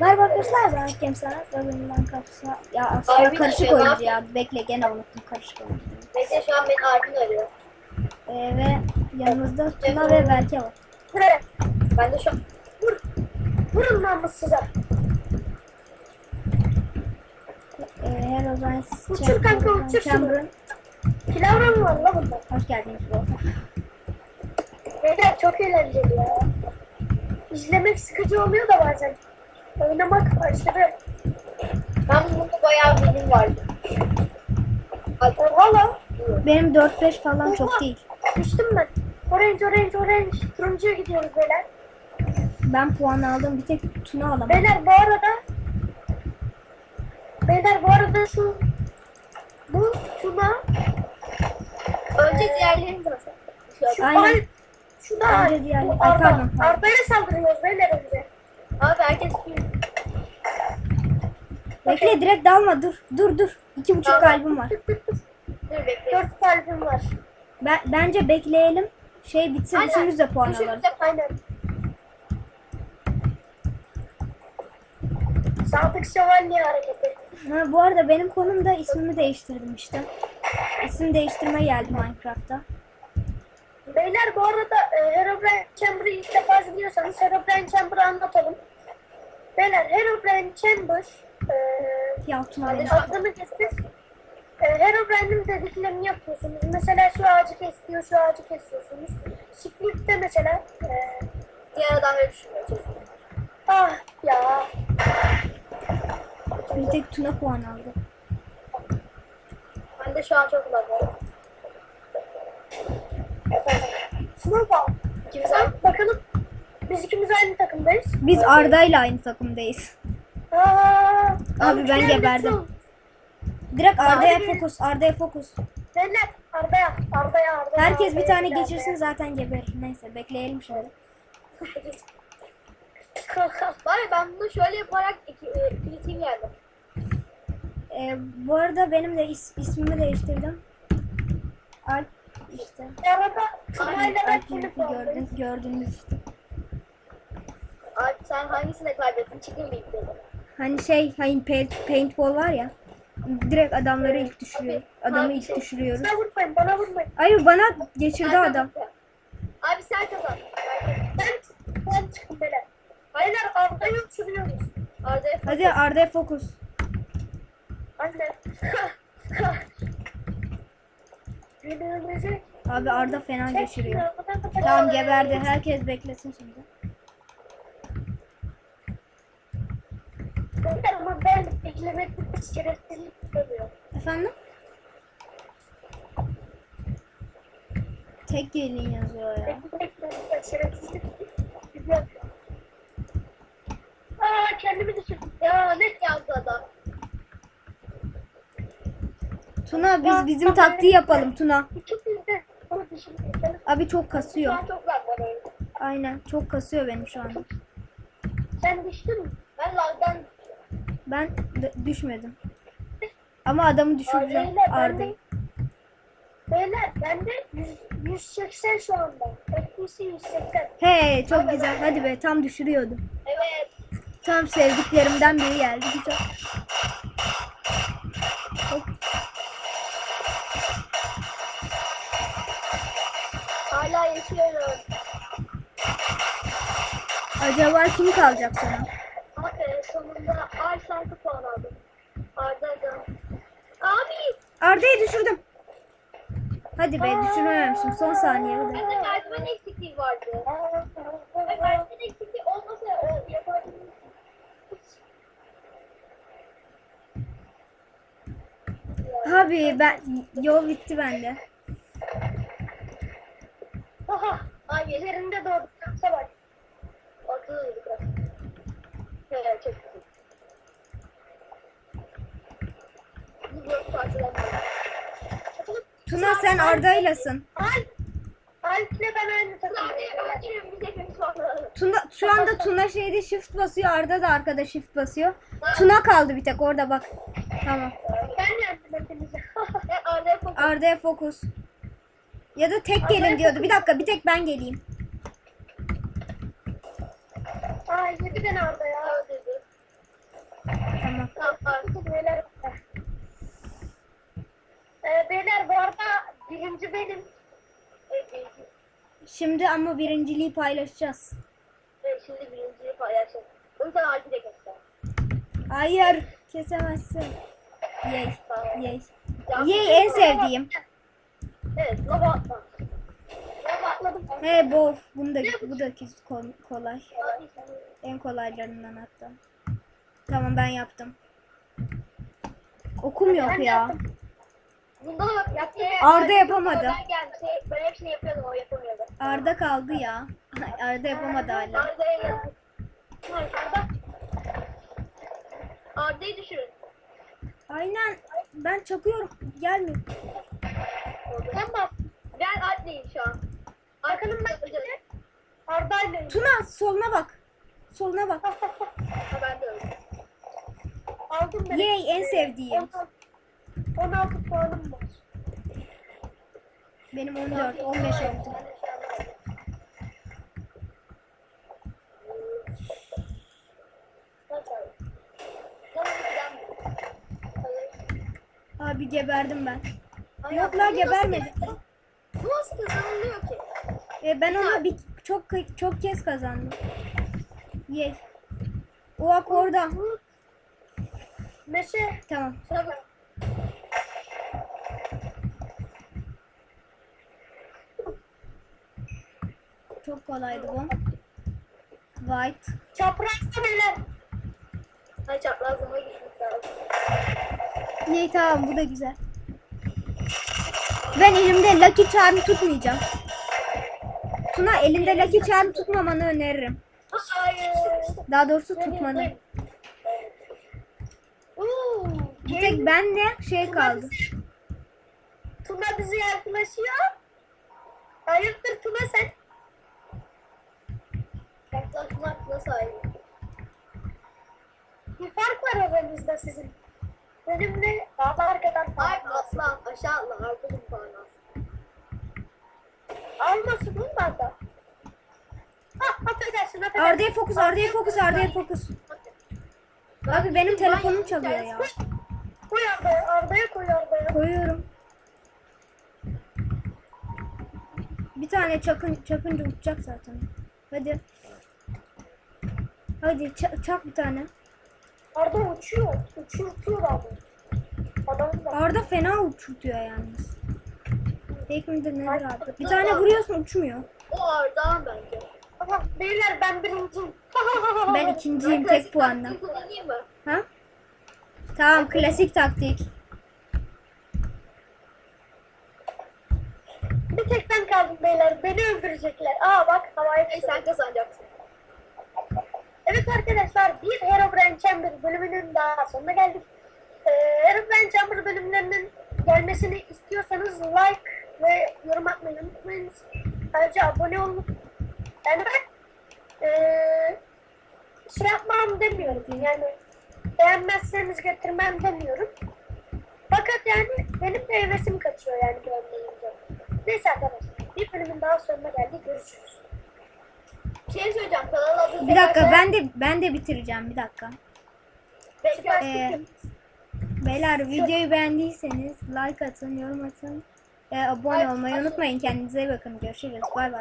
Merhaba arkadaşlar ben Hakem Sanat ve bölümden kapsa. Ya aslında Arvin karışık ne oyuncu ya. Bekle gene unuttum karışık oyuncu. Bekle şu an beni Arvin arıyor. Ee, ve yanımızda Tuna ve Berke var. Ben de şu an... Vur. Vurun namussuzlar. Ee, Herobrine Uçur kanka, uçur şunu. Kilavra mı var la bunda? Hoş geldiniz bu. Beyler çok eğlenceli ya. İzlemek sıkıcı oluyor da bazen. Oynamak aşırı. Ben bunda bayağı bilim vardı. Oha lan. Benim 4-5 falan çok değil. Düştüm ben. Orange, orange, orange. Turuncuya gidiyoruz beyler. Ben puan aldım bir tek Tuna alamadım. Beyler bu arada Beyler bu arada şu bu Tuna önce diğerlerini de Şu Aynen. Aynen. Şu da Önce bu Ay, Arda. pardon, pardon. Arda'ya saldırıyoruz beyler önce. Abi herkes Bekle direkt dalma dur. Dur dur. 2,5 Tamam. kalbim var. Dur bekle. Dört kalbim var. Ben, bence bekleyelim. Şey bitsin Aynen. üçümüz de puan alalım. de- Aynen. Sadık Şövalye hareketi. Ha, bu arada benim konumda ismimi değiştirdim işte. İsim değiştirme geldi Minecraft'ta. Beyler bu arada e, Herobrine Chamber'ı ilk defa izliyorsanız Herobrine Chamber'ı anlatalım. Beyler Herobrine Chamber e, Ya Tuna benim. adını geçmiş. E, Herobrine'in dediklerini yapıyorsunuz. Mesela şu ağacı kesiyor, şu ağacı kesiyorsunuz. Split'te mesela e, diğer adamları düşünüyorsunuz. Ah ya. Bir tek Tuna puan aldı. Ben de şu an çok lag Snowball. İkimiz aynı. Bakalım. Takımdayız. Biz Arda'yla aynı takımdayız. Aa, Abi ben geberdim. Direkt Arda'ya fokus, Arda'ya fokus. Beyler Arda'ya, Arda'ya, Arda'ya. Herkes bir tane geçirsin zaten geberir. Neyse bekleyelim şöyle. Var ya ben bunu şöyle yaparak iki, e, geldim. Ee, bu arada benim de is- ismimi değiştirdim. Alp işte. Arada Alp kimi Yürüt'ü puanlıyım? gördün, gördünüz işte. Sen hangisine kaybettin? Çıkın bir dedi. Hani şey, hani paint, paintball var ya. Direkt adamları ilk düşürüyor. Adamı ilk düşürüyoruz. Bana vurmayın, bana vurmayın. Hayır bana geçirdi adam. Abi sen kazan. Ben, ben çıktım beyler. Beyler Arda'yı uçuruyoruz. Arda'ya Hadi Arda'ya fokus. Anne. Abi Arda fena geçiriyor. Tamam geberdi. Herkes beklesin şimdi. Beyler ama ben beklemek bir şerefsizlik istemiyorum. Efendim? Tek gelin yazıyor ya. Beklemek bir şerefsizlik istemiyorum. Aa kendimi düşürdüm. Ya ne yazdı adam? Tuna biz bizim taktiği yapalım Tuna. Abi çok kasıyor. an. Aynen çok kasıyor benim şu anda. Sen düştün mü? Ben lagdan Ben düşmedim. Ama adamı düşüreceğim ben Arda'yı. Beyler bende 100, 180 şu anda. FPC 180. Hey çok güzel. Hadi be tam düşürüyordum. Evet. Tam sevdiklerimden biri geldi. Güzel. Hop. Hala yaşıyorum. Acaba kim kalacak sana? Bak e, sonunda Ay şarkı puan aldım. Arda'dan. Abi. Arda'yı düşürdüm. Hadi be düşürememişim. Son saniye. Hadi. Bende merdiven eksikliği vardı. Ve merdiven eksikliği olmasa o yapardım. Abi ben yol bitti bende. Aha. Ay yerinde doğdu. Şansa bak. Bakıyoruz biraz. Evet çok güzel. Bu dört parçalanmalı. Tuna sen Arda'ylasın. Alp. Alp'le ben aynı takımdayım. Tuna, şu anda Tuna şeyde shift basıyor. Arda da arkada shift basıyor. Tuna kaldı bir tek orada bak. Tamam. Ben. Ben Arda'ya fokus. Arda'ya fokus. Ya da tek gelin diyordu. Bir dakika bir tek ben geleyim. Aa yedi ben Arda ya. Şimdi ama birinciliği paylaşacağız. Evet şimdi birinciyi paylaşalım. O yüzden Alp'i de göster. Hayır kesemezsin. Yey. Tamam. Yey. Yey en sevdiğim. Evet lava atma. Lava atladım. He bu bunu da bu da ko- kolay. En kolaylarından hatta. Tamam ben yaptım. Okum yok ya. Bunda da yaptı. Arda yapamadı. Ben geldi. Ben hepsini yapıyordum o yapamıyordu. Arda kaldı ya. Arda yapamadı hala. Arda'ya. Hayır Arda. Arda'yı düşürün. Aynen. Ben çakıyorum. Gelmiyor. Tamam. Ben Alp'leyim şu an. Arkanın ben Arda'ylayım. Tuna soluna bak. Soluna bak. Ha ben de öyle. Aldım ben. Yey en sevdiğim. 16 puanım var. Benim 14, 15 oldu. Abi geberdim ben. Yok la gebermedim. Bu nasıl kazanılıyor ki? E, ben onu bir, çok çok kez kazandım. Yey. O bak orada. Meşe. Tamam. Şuna Çok kolaydı bu. White. Çaprazda neler? Ay çaprazlama gitmek lazım. Yey tamam bu da güzel. Ben elimde Lucky Charm tutmayacağım. Tuna elinde Lucky Charm tutmamanı öneririm. Hayır. Daha doğrusu tutmanı. Bir tek ben de şey kaldı. Tuna bize yaklaşıyor. Hayırdır Tuna sen? Yaklaşmakla sahibi. Bir fark var aranızda sizin. Benimle daha da arkadan Ay aslan aşağı atla arkadan falan Almasın onlar da. Ah affedersin affedersin. Arda'ya fokus, Arda'ya fokus, Arda'ya fokus. Abi benim telefonum çalıyor ya. Koy Arda'ya, Arda'ya koy Arda'ya. Koyuyorum. Bir tane çakın çakınca uçacak zaten. Hadi. Hadi ça- çak bir tane. Arda uçuyor. Uçurtuyor abi. Adam da. Arda fena uçurtuyor yalnız. Tek midir nedir abi? Bir tane vuruyorsun uçmuyor. O Arda'nın bence. Ama beyler ben birinciyim. Ben ikinciyim tek puanla. Ha? Tamam klasik taktik. Bir tek ben kaldım beyler. Beni öldürecekler. Aa bak havaya Hey, sen kazanacaksın. Evet arkadaşlar bir Herobrine Chamber bölümünün daha sonuna geldik. Ee, Herobrine Chamber bölümlerinin gelmesini istiyorsanız like ve yorum atmayı unutmayınız. Ayrıca abone olun. Yani ben ee, şey yapmam demiyorum. Yani beğenmezseniz getirmem demiyorum. Fakat yani benim de hevesim kaçıyor yani görmeyince. Neyse arkadaşlar bir bölümün daha sonuna geldik. Görüşürüz. Şey söyleyeceğim. Kanal adını Bir dakika ben de ben de bitireceğim bir dakika. Ee, Beyler videoyu beğendiyseniz like atın, yorum atın. Ee, abone olmayı unutmayın. Kendinize iyi bakın. Görüşürüz. Bay bay.